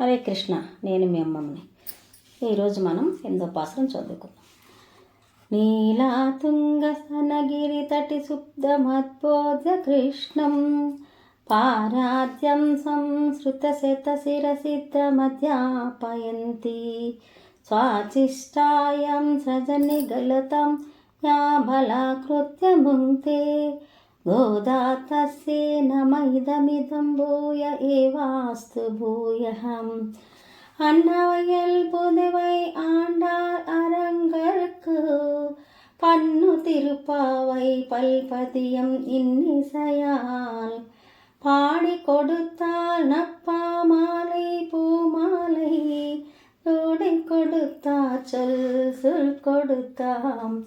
హరే కృష్ణ నేను మీ అమ్మమ్మని. ఈరోజు మనం ఎందో పాసరం చదువుకుందాం. నీలాతుంగ సనగిరి తటి శుద్ధమద్బోధ కృష్ణం. పారాధ్యం సంస్కృత శత శిరసిద్ధమధ్యాపయంతి స్వాచిష్టాయం సజని గలతం యా బలాకృత్యముంతే. गोदातस्य नमैदमिदं भूय एवास्तु भूयहम् அன்னவையில் புதுவை ஆண்டார் அரங்கற்கு பன்னு திருப்பாவை பல்பதியம் இன்னிசையால். பாடி கொடுத்தால் நப்பா மாலை பூமாலை தோடை கொடுத்தா சொல் சொல் கொடுத்தாம்.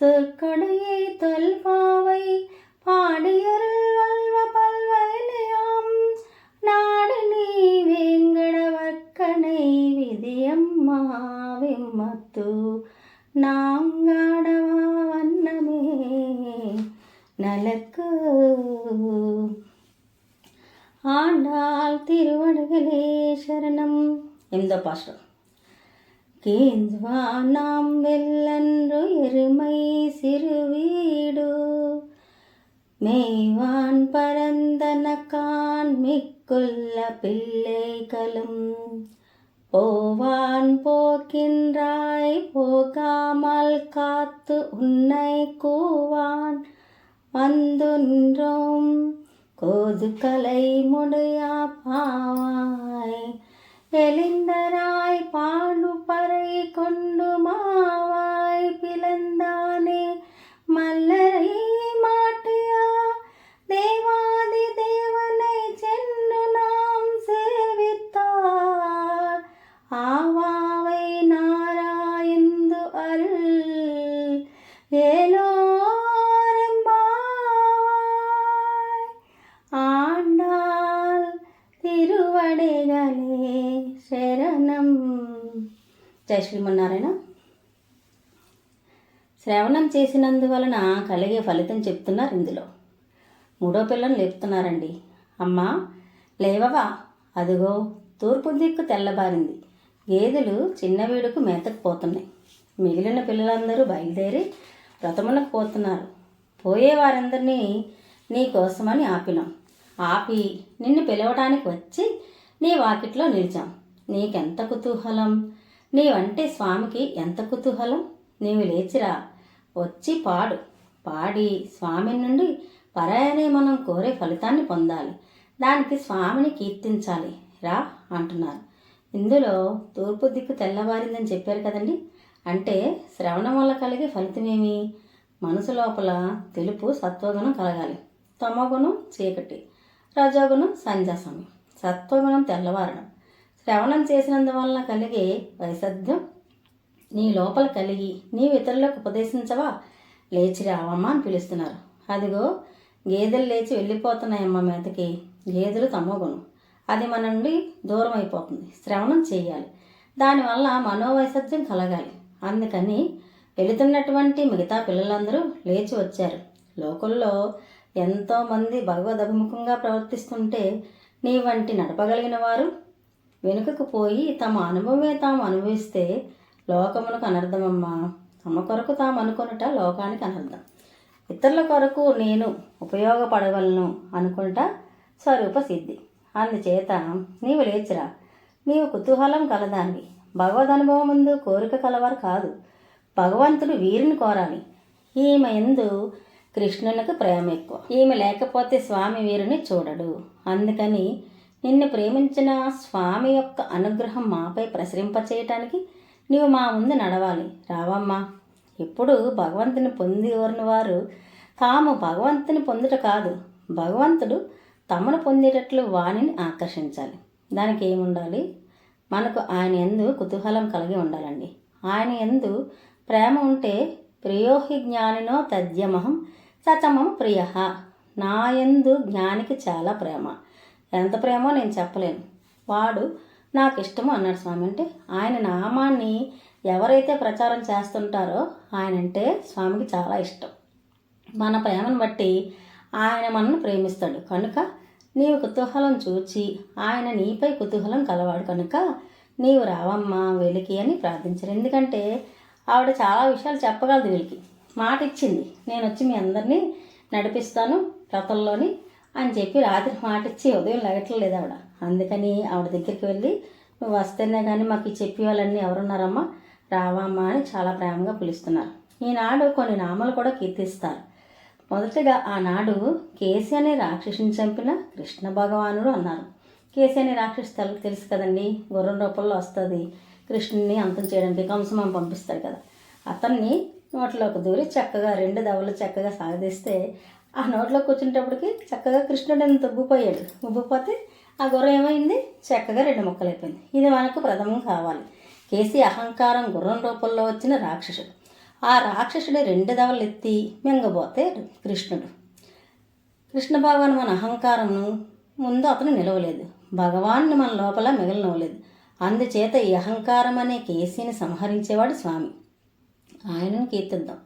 சொற்கொடையே ಮತ್ತು ನಾಂಗಾಡವನ್ನಮೇ நலக்கு. ஆண்டாள் திருவடுகளே சரணம். எந்த பாஷ்டம் கேந்துவா நாம் வெல்லன்று எருமை சிறு வீடு. மேய்வான் பரந்தன கான் மிக்குள்ள பிள்ளைகளும். போவான் போக்கின்றாய் போகாமல் காத்து உன்னை கூவான். வந்துன்றோம் கோதுகலை முடியா பாவாய். எலிந்தராய் பாண்டு பறை கொண்டு ஏலோரெம்பாவாய் ஆண்டாள் తిరువడగలే శరణం జై శ్రీమన్నారాయణ శ్రవణం చేసినందువలన కలిగే ఫలితం చెప్తున్నారు ఇందులో మూడో పిల్లను లేపుతున్నారండి అమ్మా లేవవా అదిగో తూర్పు దిక్కు తెల్లబారింది గేదెలు చిన్న వీడుకు మేతకు పోతున్నాయి మిగిలిన పిల్లలందరూ బయలుదేరి రథమునకు పోతున్నారు. పోయే వారందరినీ నీకోసమని ఆపినాం. ఆపి నిన్ను పిలవడానికి వచ్చి నీ వాకిట్లో నిలిచాం. నీకెంత కుతూహలం? నీవంటే స్వామికి ఎంత కుతూహలం? నీవు లేచిరా. వచ్చి పాడు. పాడి స్వామి నుండి పరాయనే మనం కోరే ఫలితాన్ని పొందాలి. దానికి స్వామిని కీర్తించాలి. రా అంటున్నారు. ఇందులో తూర్పు దిక్కు తెల్లవారిందని చెప్పారు కదండి. అంటే శ్రవణం వల్ల కలిగే ఫలితమేమి? మనసు లోపల తెలుపు సత్వగుణం కలగాలి. తమోగుణం చీకటి రజోగుణం సంధ్యా సమయం సత్వగుణం తెల్లవారడం. శ్రవణం చేసినందువలన కలిగే వైసద్యం నీ లోపల కలిగి నీవు ఇతరులకు ఉపదేశించవా? లేచి రావమ్మా అని పిలుస్తున్నారు. అదిగో గేదెలు లేచి వెళ్ళిపోతున్నాయమ్మ మీదకి. గేదెలు తమోగుణం. అది మన నుండి దూరం అయిపోతుంది శ్రవణం చేయాలి. దానివల్ల మనోవైసద్యం కలగాలి. అందుకని వెళుతున్నటువంటి మిగతా పిల్లలందరూ లేచి వచ్చారు. లోకల్లో ఎంతోమంది భగవద్ అభిముఖంగా ప్రవర్తిస్తుంటే నీ వంటి నడపగలిగిన వారు వెనుకకు పోయి తమ అనుభవమే తాము అనుభవిస్తే లోకమునకు అనర్థమమ్మా. తమ కొరకు తాము అనుకొనుట లోకానికి అనర్థం. ఇతరుల కొరకు నేను ఉపయోగపడవలను అనుకుంటా స్వరూప సిద్ధి. అందుచేత నీవు లేచిరా. నీవు కుతూహలం కలదానివి. భగవద్ అనుభవం ముందు కోరిక కలవారు కాదు. భగవంతుడు వీరిని కోరాలి. ఈమె ఎందు కృష్ణునికి ప్రేమ ఎక్కువ. ఈమె లేకపోతే స్వామి వీరిని చూడడు. అందుకని నిన్ను ప్రేమించిన స్వామి యొక్క అనుగ్రహం మాపై ప్రసరింపచేయటానికి నీవు మా ముందు నడవాలి. రావమ్మా. ఎప్పుడు భగవంతుని పొంది కోరిన వారు తాము భగవంతుని పొందుట కాదు. భగవంతుడు తమను పొందేటట్లు వాణిని ఆకర్షించాలి. దానికి ఏముండాలి? మనకు ఆయన ఎందు కుతూహలం కలిగి ఉండాలండి. ఆయన ఎందు ప్రేమ ఉంటే ప్రియోహి జ్ఞానినో తద్యమహం సచమం ప్రియ. నా యందు జ్ఞానికి చాలా ప్రేమ. ఎంత ప్రేమో నేను చెప్పలేను. వాడు నాకు ఇష్టము అన్నాడు స్వామి. అంటే ఆయన నామాన్ని ఎవరైతే ప్రచారం చేస్తుంటారో ఆయన అంటే స్వామికి చాలా ఇష్టం. మన ప్రేమను బట్టి ఆయన మనల్ని ప్రేమిస్తాడు. కనుక నీవు కుతూహలం చూచి ఆయన నీపై కుతూహలం కలవాడు కనుక నీవు రావమ్మా వెలికి అని ప్రార్థించారు. ఎందుకంటే ఆవిడ చాలా విషయాలు చెప్పగలదు వీళ్ళకి. మాట ఇచ్చింది. నేను వచ్చి మీ అందరినీ నడిపిస్తాను రథంలోని అని చెప్పి రాత్రి మాట ఇచ్చి ఉదయం లగట్లేదు ఆవిడ. అందుకని ఆవిడ దగ్గరికి వెళ్ళి నువ్వు వస్తేనే కానీ మాకు చెప్పి వాళ్ళన్నీ ఎవరున్నారమ్మా? రావమ్మా అని చాలా ప్రేమగా పిలుస్తున్నారు. ఈనాడు కొన్ని నామాలు కూడా కీర్తిస్తారు. మొదటగా ఆనాడు కేసి అనే రాక్షసుని చంపిన కృష్ణ భగవానుడు అన్నారు. కేసి అనే రాక్షసు తెలు- తెలుసు కదండి గుర్రం రూపంలో వస్తుంది. కృష్ణుని అంతం చేయడానికి కంసమం పంపిస్తాడు కదా. అతన్ని నోట్లోకి దూరి చక్కగా రెండు దవలు చక్కగా సాగదీస్తే ఆ నోట్లో కూర్చునేటప్పటికి చక్కగా కృష్ణుడు ఎంత ఉబ్బిపోయాడు. ఉబ్బిపోతే ఆ గుర్రం ఏమైంది? చక్కగా రెండు ముక్కలు అయిపోయింది ఇది మనకు ప్రథమం కావాలి. కేసీ అహంకారం గుర్రం రూపంలో వచ్చిన రాక్షసుడు. ఆ రాక్షసుడు రెండు దవలు ఎత్తి మింగబోతే కృష్ణుడు. కృష్ణ భగవాన్ మన అహంకారంను ముందు అతను నిలవలేదు. భగవాన్ని మన లోపల మిగలనవలేదు అందుచేత ఈ అహంకారం అనే కేసీని సంహరించేవాడు స్వామి. ఆయనను కీర్తిద్దాం.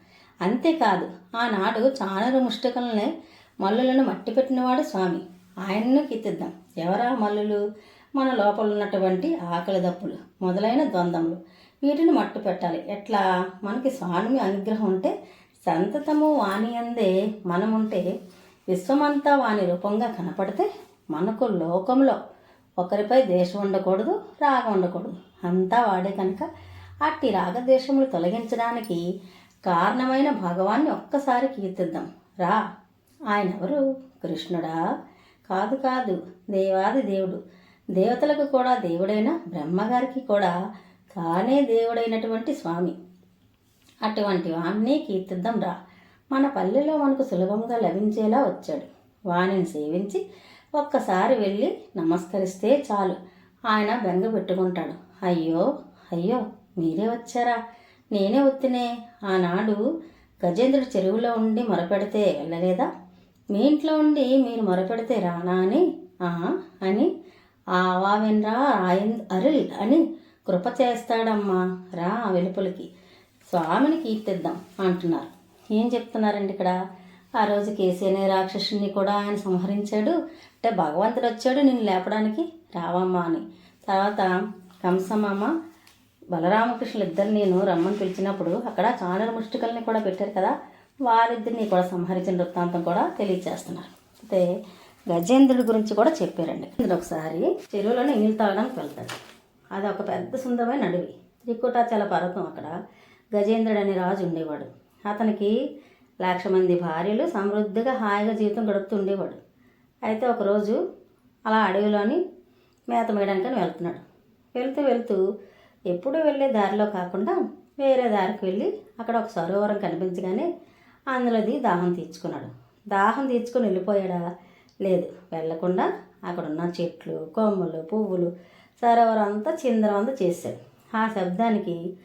అంతేకాదు ఆనాడు చానరు ముష్టికల్ని మల్లులను మట్టి పెట్టినవాడు స్వామి. ఆయనను కీర్తిద్దాం. ఎవరా మల్లులు? మన లోపల ఉన్నటువంటి ఆకలి దప్పులు మొదలైన ద్వంద్వములు. వీటిని మట్టు పెట్టాలి ఎట్లా? మనకి స్వామి అనుగ్రహం ఉంటే సంతతము వాణి అందే మనముంటే విశ్వమంతా వాని రూపంగా కనపడితే మనకు లోకంలో ఒకరిపై దేశం ఉండకూడదు రాగం ఉండకూడదు. అంతా వాడే కనుక అట్టి రాగద్వేషములు తొలగించడానికి కారణమైన భగవాన్ని ఒక్కసారి కీర్తిద్దాం. రా. ఆయన ఎవరు కృష్ణుడా? కాదు కాదు దేవాది దేవుడు. దేవతలకు కూడా దేవుడైన బ్రహ్మగారికి కూడా తానే దేవుడైనటువంటి స్వామి. అటువంటి వాణ్ణి కీర్తిద్దాం రా. మన పల్లెలో మనకు సులభంగా లభించేలా వచ్చాడు. వాణిని సేవించి ఒక్కసారి వెళ్ళి నమస్కరిస్తే చాలు. ఆయన బెంగ పెట్టుకుంటాడు. అయ్యో అయ్యో మీరే వచ్చారా? నేనే వచ్చినే ఆనాడు గజేంద్రుడు చెరువులో ఉండి మొరపెడితే వెళ్ళలేదా? మీ ఇంట్లో ఉండి మీరు మొరపెడితే రానా అని? ఆహా అని. ఆవావెన్రా రాయన్ అరుల్ అని కృప చేస్తాడమ్మా. రా వెలుపలికి. స్వామిని కీర్తిద్దాం అంటున్నారు. ఏం చెప్తున్నారండి ఇక్కడ? ఆ రోజు కేసీ అనే రాక్షసుని కూడా ఆయన సంహరించాడు. అంటే భగవంతుడు వచ్చాడు నేను లేపడానికి? రావమ్మా అని. తర్వాత కంసమామ బలరామకృష్ణులు ఇద్దరు నేను రమ్మని పిలిచినప్పుడు అక్కడ చాణర ముష్టికల్ని కూడా పెట్టారు కదా? వారిద్దరిని కూడా సంహరించిన వృత్తాంతం కూడా తెలియజేస్తున్నారు. అయితే గజేంద్రుడి గురించి కూడా చెప్పారండి. ఒకసారి చెరువులోనే నీళ్ళు తాగడానికి వెళ్తాడు. అది ఒక పెద్ద సుందరమైన అడవి. త్రికోటాచల పర్వతం అక్కడ. గజేంద్రుడు అనే రాజు ఉండేవాడు. అతనికి లక్ష మంది భార్యలు సమృద్ధిగా హాయిగా జీవితం గడుపుతూ ఉండేవాడు. అయితే ఒకరోజు అలా అడవిలోని మేత మేయడానికని వెళ్తున్నాడు. వెళుతూ వెళుతూ ఎప్పుడూ వెళ్ళే దారిలో కాకుండా వేరే దారికి వెళ్ళి అక్కడ ఒక సరోవరం కనిపించగానే అందులోది దాహం తీర్చుకున్నాడు. దాహం తీర్చుకొని వెళ్ళిపోయాడా? లేదు. వెళ్ళకుండా అక్కడ ఉన్న చెట్లు కొమ్మలు పువ్వులు సరోవరం అంతా చిందరవంద చేశాడు. ఆ శబ్దానికి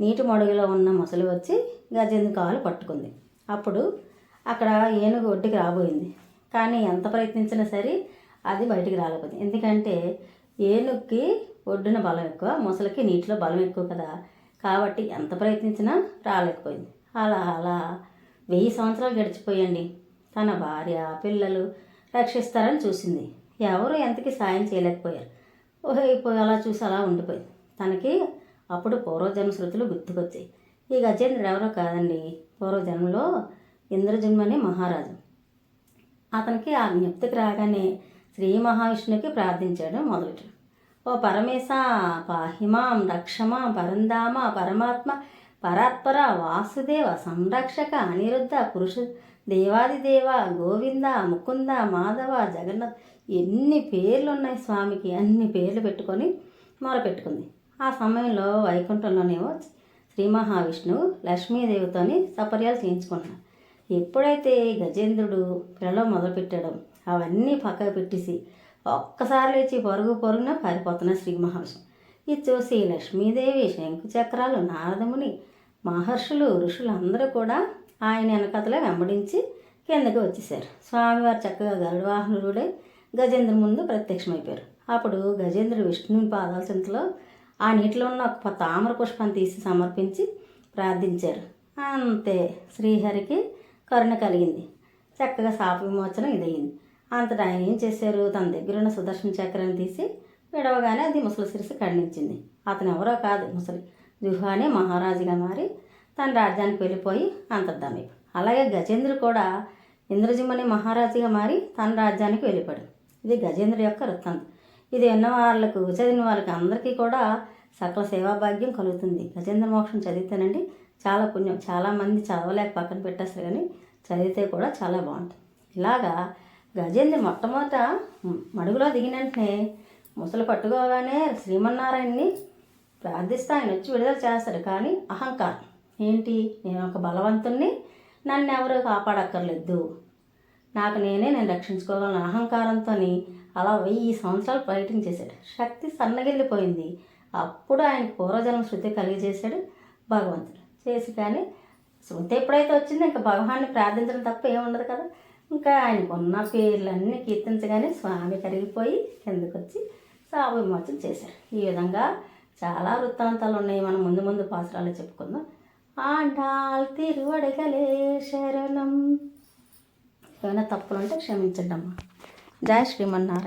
నీటి మడుగులో ఉన్న మొసలి వచ్చి గజేంద్ర కాలు పట్టుకుంది. అప్పుడు అక్కడ ఏనుగు ఒడ్డుకి రాబోయింది. కానీ ఎంత ప్రయత్నించినా సరే అది బయటికి రాలేకపోయింది. ఎందుకంటే ఏనుగుకి ఒడ్డున బలం ఎక్కువ మొసలికి నీటిలో బలం ఎక్కువ కదా. కాబట్టి ఎంత ప్రయత్నించినా రాలేకపోయింది. అలా అలా వెయ్యి సంవత్సరాలు గడిచిపోయండి. తన భార్య పిల్లలు రక్షిస్తారని చూసింది. ఎవరు ఎంతకి సాయం చేయలేకపోయారు. ఓహో అయిపోయి అలా చూసి అలా ఉండిపోయింది. తనకి అప్పుడు పూర్వజన్మ శృతులు గుర్తుకొచ్చాయి. ఈ గజేంద్రుడు ఎవరో కాదండి. పూర్వజన్మలో ఇంద్రజన్మ అనే మహారాజు. అతనికి ఆ జ్ఞప్తికి రాగానే శ్రీ మహావిష్ణువుకి ప్రార్థించడం మొదలెట్టాడు ఓ పరమేశ పాహిమాం రక్షమా పరంధామ పరమాత్మ పరాత్పర వాసుదేవ సంరక్షక అనిరుద్ధ పురుష దేవాదిదేవ గోవింద ముకుంద మాధవ జగన్నాథ్ ఎన్ని పేర్లు ఉన్నాయి స్వామికి? అన్ని పేర్లు పెట్టుకొని మొరపెట్టుకుంది. ఆ సమయంలో వైకుంఠంలోనేమో శ్రీ మహావిష్ణువు లక్ష్మీదేవితోని సపర్యాలు చేయించుకుంటున్నాడు ఎప్పుడైతే గజేంద్రుడు పిల్లలు మొదలుపెట్టాడో అవన్నీ పక్కకు పెట్టేసి ఒక్కసారి లేచి పొరుగు పొరుగున పారిపోతున్నాడు శ్రీ మహర్షి ఇది చూసి లక్ష్మీదేవి శంకు చక్రాలు నారదముని మహర్షులు ఋషులు అందరూ కూడా ఆయన వెనకతలే వెంబడించి కిందకి వచ్చేసారు స్వామివారు చక్కగా గరుడవాహనుడే గజేంద్ర ముందు ప్రత్యక్షమైపోయారు. అప్పుడు గజేంద్రుడు విష్ణుని పాదాల చెంతలో ఆ నీటిలో ఉన్న ఒక తామర పుష్పాన్ని తీసి సమర్పించి ప్రార్థించారు. అంతే శ్రీహరికి కరుణ కలిగింది. చక్కగా శాప విమోచనం ఇదయింది. అంతటా ఆయన ఏం చేశారు? తన దగ్గర ఉన్న సుదర్శన చక్రాన్ని తీసి విడవగానే అది ముసలి సిరిసి ఖండించింది. అతను ఎవరో కాదు ముసలి జుహానే మహారాజుగా మారి తన రాజ్యానికి వెళ్ళిపోయి అంతర్ధామి అలాగే గజేంద్రుడు కూడా ఇంద్రజిమ్మని మహారాజుగా మారి తన రాజ్యానికి వెళ్ళిపోయాడు. ఇది గజేంద్ర యొక్క వృత్తాంతం ఇది విన్న వాళ్ళకు చదివిన వాళ్ళకి అందరికీ కూడా సకల సేవాభాగ్యం కలుగుతుంది. గజేంద్ర మోక్షం చదివితేనండి చాలా పుణ్యం. చాలామంది చదవలేక పక్కన పెట్టేస్తారు కానీ చదివితే కూడా చాలా బాగుంటుంది. ఇలాగా గజేంద్ర మొట్టమొదట మడుగులో దిగిన వెంటనే ముసలు పట్టుకోగానే శ్రీమన్నారాయణని ప్రార్థిస్తే ఆయన వచ్చి విడుదల చేస్తాడు. కానీ అహంకారం. ఏంటి? నేను ఒక బలవంతుణ్ణి. నన్ను ఎవరు కాపాడక్కర్లేదు. నాకు నేనే నేను రక్షించుకోగలను అహంకారంతో అలా వెయ్యి సంవత్సరాలు ప్రయత్నం చేశాడు. శక్తి సన్నగిల్లిపోయింది. అప్పుడు ఆయన పూర్వజన్మ శృతి కలిగజేశాడు భగవంతుడు. చేసి కానీ శృతి ఎప్పుడైతే వచ్చిందో ఇంకా భగవాన్ని ప్రార్థించడం తప్ప ఏముండదు కదా. ఇంకా ఆయనకు ఉన్న పేర్లన్నీ కీర్తించగానే స్వామి కరిగిపోయి కిందకు వచ్చి శాప విమోచన చేశారు. ఈ విధంగా చాలా వృత్తాంతాలు ఉన్నాయి. మనం ముందు ముందు పాత్రలు చెప్పుకుందాం. ఆండాల్ తిరువడగలే శరణం. ఏమైనా తప్పులు ఉంటే క్షమించండి అమ్మా జై శ్రీమన్నారాయణ.